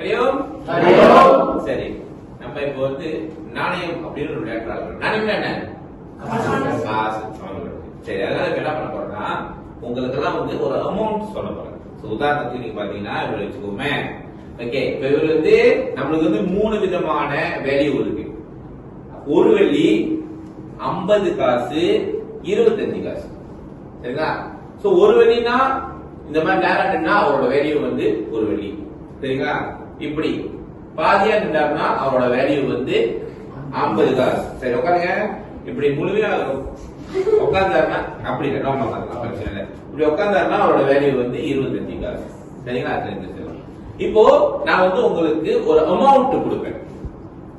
ஹரியோம். சரி நம்ம இப்போ வந்து நாணயம் அப்படின்னு ஒரு விளையாட்டு. நாணயம் என்ன. சரி அதனால இப்ப என்ன பண்ண போறோம்னா உங்களுக்கு எல்லாம் வந்து ஒரு அமௌண்ட் சொல்ல போறேன். உதாரணத்துக்கு நீங்க பாத்தீங்கன்னா இவ்வளவு வச்சுக்கோமே. ஓகே இப்ப இவர் வந்து நம்மளுக்கு வந்து மூணு விதமான வேல்யூ இருக்கு. ஒரு வெள்ளி ஐம்பது காசு இருபத்தஞ்சு காசு. சரிங்களா? சோ ஒரு வெள்ளினா இந்த மாதிரி நின்னா அவரோட வேல்யூ வந்து ஒரு வெள்ளி. சரிங்களா? இப்படி பாதியா நின்றாருன்னா அவரோட வேல்யூ வந்து ஐம்பது காசு சரி உட்காருங்க. இப்படி முழுமையா உட்கார்ந்தாருன்னா அப்படி இல்லை உட்காந்துக்கலாம் பிரச்சனை இல்லை. இப்படி உட்கார்ந்தாருன்னா அவரோட வேல்யூ வந்து இருபத்தஞ்சு காசு சரிங்களா தெரிஞ்சு சரி. இப்போ நான் வந்து உங்களுக்கு ஒரு அமௌண்ட் கொடுப்பேன்.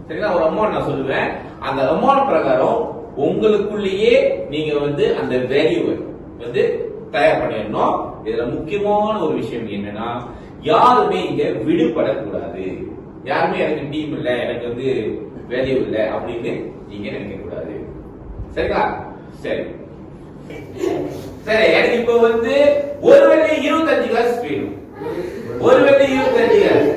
சரிங்களா ஒரு அமௌண்ட் நான் சொல்லுவேன். அந்த அமௌண்ட் பிரகாரம் உங்களுக்குள்ளேயே நீங்க வந்து அந்த வேல்யூவை வந்து தயார் பண்ணிடணும். இதுல முக்கியமான ஒரு விஷயம் என்னன்னா யாருமே இங்க விடுபடக்கூடாது. யாருமே எனக்கு டீம் இல்ல எனக்கு வந்து வேல்யூ இல்ல அப்படின்னு நீங்க நினைக்க கூடாது சரிங்களா? சரி. சரி எனக்கு இப்போ வந்து ஒரு வெள்ளி இருபத்தஞ்சு கிளாஸ் வேணும். ஒரு வெள்ளி இருபத்தஞ்சு கிளாஸ்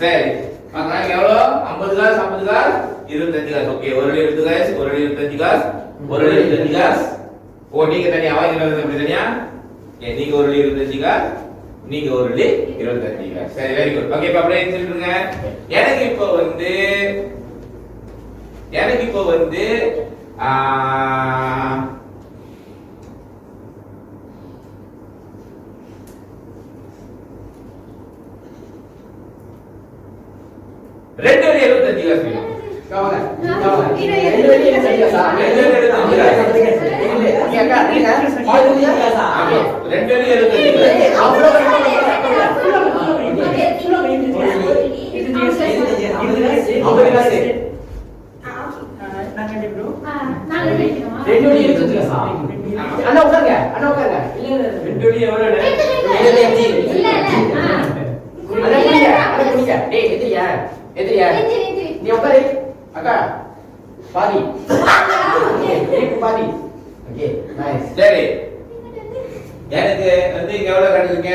சரி வாங்க எவ்வளோ ஐம்பது காசு ஐம்பது காசு இருபத்தஞ்சு காசு ஓகே ஒரு அடி இருபது காசு ஒரு அடி இருபத்தஞ்சு காசு ஒரு அடி இருபத்தஞ்சு காசு ஓ நீங்க தனியா வாங்கி அப்படி தனியா? நீங்க ஒரு அடி இருபத்தஞ்சு காசு நீங்க ஒரு அடி இருபத்தஞ்சு காசு சரி வெரி குட் ஓகே இப்ப அப்படியே எழுந்திருங்க எனக்கு இப்போ வந்து எனக்கு இப்போ வந்து ரெண்டு அடி எழுபத்தஞ்சு காசு வேணும். அண்ணா உட்காருங்க அண்ணா உட்காருங்க அண்ணா குடிங்க அண்ணா குடிங்க டேய் எதிரியா எதிரியா நீ உட்காரு அக்கா பாதி பாதி ஓகே நைஸ் சரி எனக்கு வந்து இங்க எவ்வளவு கட்டுறீங்க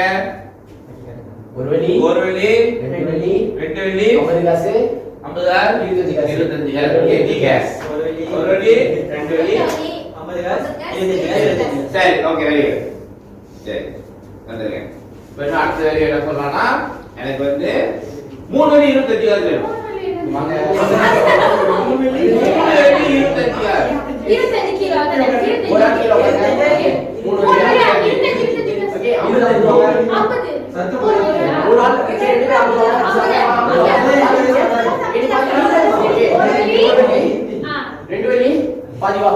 ஒரு வெள்ளி ஒரு வெள்ளி ரெண்டு வெள்ளி ரெண்டு வெள்ளி ஐம்பது காசு ஐம்பதாயிரம் இருபத்தஞ்சு காசு. இருபத்தஞ்சு காசு ஓகே நீ கேஸ் ஒரு வெள்ளி ரெண்டு வெள்ளி சரி ஓகே வெரி குட் சரி வந்துருங்க இப்போ அடுத்த வேலையை என்ன சொல்லலாம்னா எனக்கு வந்து மூணு வெள்ளி இருபத்தஞ்சு காசு வேணும் ஒரு கீழே ரெண்டு பேர் ஐம்பது ரெண்டு வெள்ளி பாதி வா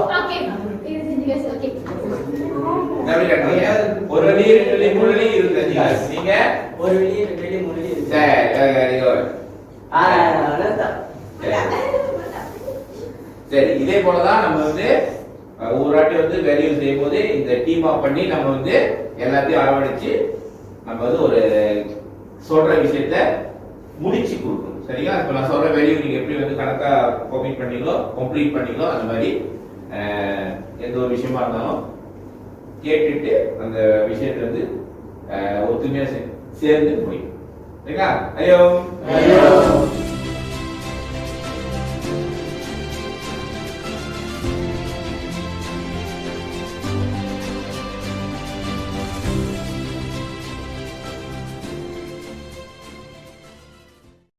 எப்படி கட்டுறீங்க ஒரு வெள்ளி ரெண்டு வெள்ளி மூணு வெள்ளி இருபத்தஞ்சு காசு நீங்க ஒரு வெளியே ரெண்டு வெளியே மூணு வெளியே சரி. வெரி குட் ஆ. சரி இதே போலதான் நம்ம வந்து ஒரு வாட்டி வந்து வேல்யூ செய்யும் போது இந்த டீம் அப் பண்ணி நம்ம வந்து எல்லாத்தையும் அரவணைச்சு நம்ம வந்து ஒரு சொல்ற விஷயத்த முடிச்சு கொடுக்கணும். சரிங்களா? இப்ப நான் சொல்ற வேல்யூ நீங்க எப்படி வந்து கணக்கா கம்ப்ளீட் பண்ணீங்களோ கம்ப்ளீட் பண்ணீங்களோ அந்த மாதிரி எந்த ஒரு விஷயமா இருந்தாலும் கேட்டுட்டு அந்த விஷயத்தை வந்து ஒத்துமையா சேர்ந்து முடியும் சரிங்களா? ஐயோ! ஐயோ.